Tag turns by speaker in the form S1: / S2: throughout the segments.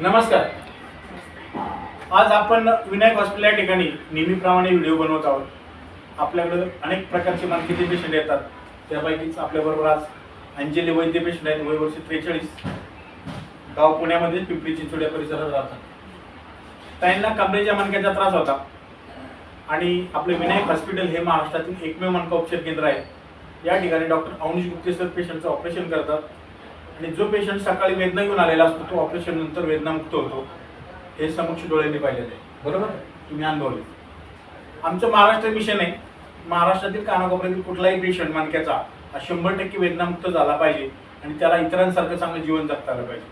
S1: नमस्कार. आज आपण विनायक हॉस्पिटल या ठिकाणी नेहमीप्रमाणे व्हिडिओ बनवत आहोत. आपल्याकडं अनेक प्रकारचे मानकीचे पेशंट येतात. त्यापैकीच आपल्याबरोबर आज अंजली वैद्य पेशंट आहेत. वय वर्ष त्रेचाळीस. गाव पुण्यामध्ये पिंपरी चिंचोड्या परिसरात राहतात. त्यांना कमरेच्या मणक्याचा त्रास होता. आणि आपले विनायक हॉस्पिटल हे महाराष्ट्रातील एकमेव मणका उपचार केंद्र आहे. या ठिकाणी डॉक्टर अवनीश गुप्ते सर पेशंटचं ऑपरेशन करतात. आणि जो पेशंट सकाळी वेदना घेऊन आलेला असतो तो ऑपरेशन नंतर वेदनामुक्त होतो. हे समक्ष डोळ्यांनी पाहिलेलं. आहे बरोबर? तुम्ही अनुभवले. आमचं महाराष्ट्र मिशन आहे. महाराष्ट्रातील कानाकोपऱ्यातील कुठलाही पेशंट मानक्याचा हा शंभर टक्के वेदनामुक्त झाला पाहिजे आणि त्याला इतरांसारखं चांगलं जीवन जगता आलं पाहिजे.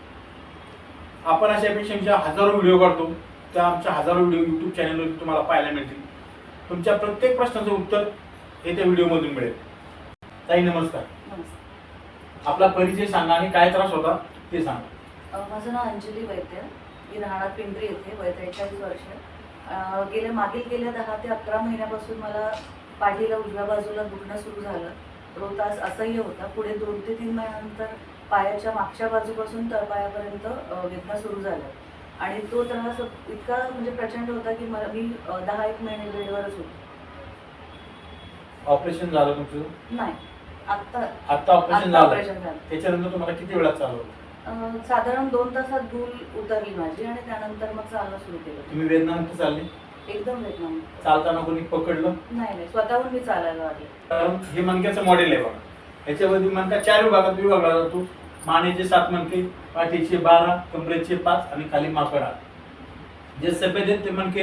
S1: आपण अशा पेशंटच्या हजारो व्हिडिओ काढतो. त्या आमच्या हजारो व्हिडिओ यूट्यूब चॅनलवर तुम्हाला पाहायला मिळतील. तुमच्या प्रत्येक प्रश्नाचं उत्तर हे त्या व्हिडिओमधून मिळेल. ताई नमस्कार. आपला परिचय सांगा आणि काय त्रास होता ते सांगा.
S2: माझं नाव अंजली वैद्य. मी राहणार पिंपरी येथे वय त्रेचाळीस वर्ष. अ, गेल्या मागील गेल्या दहा ते अकरा महिन्यापासून मला पाठीला उजव्या बाजूला दुखणं सुरू झालं. रोतास असह्य होता. पुढे दोन ते तीन महिन्यानंतर पायाच्या मागच्या बाजूपासून तळपायापर्यंत अ, वेदना सुरू झाल्या आणि तो त्रास इतका म्हणजे प्रचंड होता की मला मी अ, दहा एक महिने बेडवरच होते.
S1: ऑपरेशन झालं तुमचं?
S2: नाही. आत्ता.
S1: आता ऑपरेशन झालं
S2: झालं.
S1: त्याच्यानंतर तुम्हाला किती वेळात चालवलं
S2: अ, साधारण दोन तासात धूल उतरली माझी आणि त्यानंतर मग चालणं सुरू केलं.
S1: तुम्ही वेदनामुक्त चालले?
S2: एकदम वेदना
S1: चालताना कोणी पकडलं?
S2: नाही नाही. स्वतःहून मी चालायला लागले.
S1: कारण हे मणक्याचं मॉडेल आहे बघा. याच्यामध्ये मणका चार विभागात विभागला जातो. मानेचे सात मणके पाठीचे बारा कमरेचे पाच आणि खाली माकडा जे सफेद आहेत ते मणके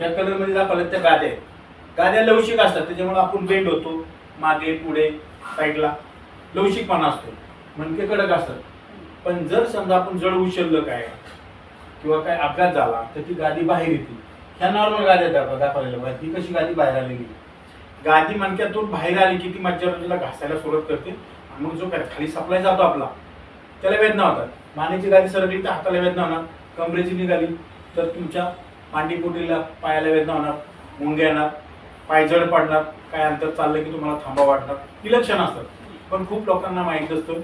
S1: या कलरमध्ये दाखवले त्या गाद्या आहेत. गाद्या लवचिक असतात त्याच्यामुळे आपण बेंड होतो. मागे पुढे साईडला. लवचिकपणा असतो म्हणजे कडक असतात. पण जर समजा आपण जड उचललं काय किंवा काय अपघात झाला तर ती गादी बाहेर येते. ह्या नॉर्मल गाद्या दाखव दाखवलेल्या बघा ती कशी गादी बाहेर आलेली गादी मणक्यातून बाहेर आली की ती मज्जाला घासायला सुरुवात करते. आणि मग जो काय खाली सप्लाय जातो आपला त्याला वेदना होतात. मानेची गादी सरकली तर हाताला वेदना होणार. कमरेची निघाली तर तुमच्या मांडीपोटीला पायाला वेदना होणार. मुंग्या येणार. पायजड पडणार काय अंतर चाललं की तुम्हाला थांबा वाटणार ही लक्षणं असतात. पण खूप लोकांना माहीत असतं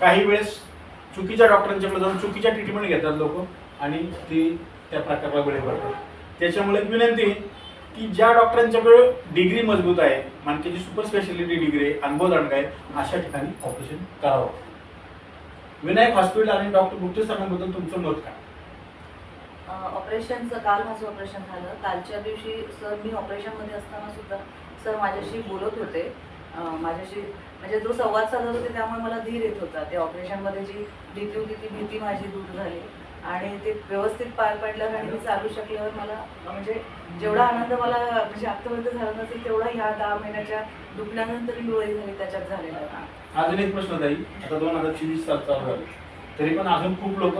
S1: काही वेळेस चुकीच्या डॉक्टरांच्याकडे जाऊन चुकीच्या ट्रीटमेंट घेतात लोक आणि ती त्या प्रकारला बळी पडतात त्याच्यामुळे एक विनंती आहे की ज्या डॉक्टरांच्याकडे डिग्री मजबूत आहे मानकेची सुपर स्पेशालिटी डिग्री आहे अनुभव दंड आहे अशा ठिकाणी ऑपरेशन करावं. विनायक हॉस्पिटल आणि डॉक्टर गुप्ते सरांबद्दल तुमचं मत काय?
S2: ऑपरेशनचं काल माझं ऑपरेशन झालं. कालच्या दिवशी सर मी ऑपरेशनमध्ये असताना सुद्धा सर माझ्याशी बोलत होते. माझ्याशी म्हणजे जो संवाद साधत होते त्यामुळे मला धीर येत होता. ते ऑपरेशनमध्ये जी भीती होती ती भीती माझी दूर झाली. आणि ते व्यवस्थित पार पडलं आणि मी चालू शकल्यावर मला म्हणजे जेवढा आनंद मला म्हणजे आत्तापर्यंत झाला नसेल तेवढा ह्या दहा महिन्याच्या दुखल्यानंतर मी झाली त्याच्यात झालेला
S1: अजून एक प्रश्न ताई. आता दोन हजार चोवीस साल चालू झाले. तरी पण अजून खूप लोक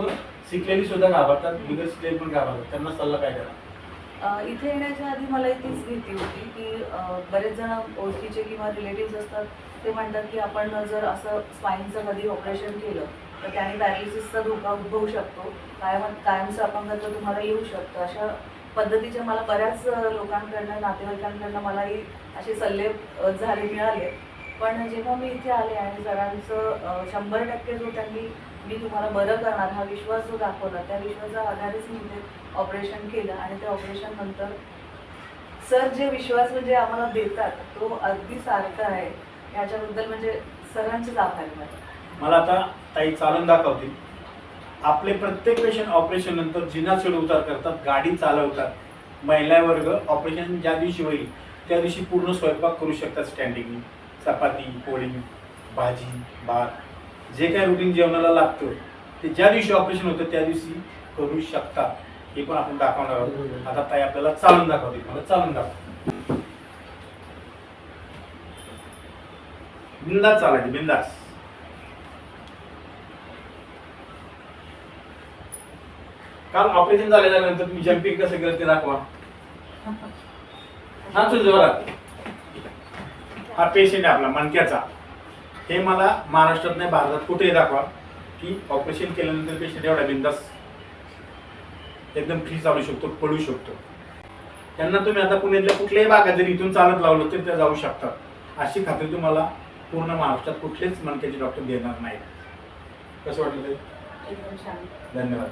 S1: शिकलेली सुद्धा घाबरतात बिगर शिकलेली पण घाबरतात. त्यांना सल्ला काय करा
S2: इथे येण्याच्या आधी मला तीच भीती होती की बरेच जण ओळखीचे किंवा रिलेटिव्ह असतात ते म्हणतात की आपण जर असं स्पाईनचं कधी ऑपरेशन केलं तर त्याने पॅरालिसिसचा धोका उद्भवू शकतो. कायम कायमचं अपंगत्व तुम्हाला येऊ शकतं. अशा पद्धतीच्या मला बऱ्याच लोकांकडनं नातेवाईकांकडनं मलाही असे सल्ले झाले मिळाले. पण जेव्हा मी इथे आले आणि सरांचं शंभर टक्के जो त्यांनी मी तुम्हाला बरं करणार हा विश्वास जो दाखवला त्या विश्वासा आधारेच मी ते ऑपरेशन केलं आणि त्या ऑपरेशन नंतर सर जे विश्वास म्हणजे आम्हाला देतात तो अगदी सारखा आहे. याच्याबद्दल म्हणजे सरांचेच आभार मला.
S1: आता ताई चालून दाखवतील. आपले प्रत्येक पेशंट ऑपरेशन नंतर जिना चढ उतार करतात गाडी चालवतात. महिला वर्ग ऑपरेशन ज्या दिवशी होईल त्या दिवशी पूर्ण स्वयंपाक करू शकतात स्टँडिंगने चपाती पोळी भाजी भात. जे काही रुटीन जेवणाला लागतं ते ज्या दिवशी ऑपरेशन होतं त्या दिवशी करू शकतात हे पण आपण दाखवणार आहोत. आता ताई आपल्याला चालून दाखवतील. मला चालून दाखव. बिंदास चालायचे बिंदास. काल ऑपरेशन झाल्यानंतर तुम्ही जम्पिंग कसं केलं ते दाखवा. हा जोरात हा पेशंट आहे आपला मणक्याचा. हे मला महाराष्ट्रात नाही भारतात कुठेही दाखवा. की ऑपरेशन केल्यानंतर पेशंट एवढा बिंदास एकदम फ्री चालू शकतो पडू शकतो. त्यांना तुम्ही आता पुण्यातल्या कुठल्याही भागात जर इथून चालत लावलं तर त्या जाऊ शकतात. अशी खात्री तुम्हाला पूर्ण महाराष्ट्रात कुठलेच मणक्याचे डॉक्टर देणार नाहीत. कसं वाटलं
S2: धन्यवाद.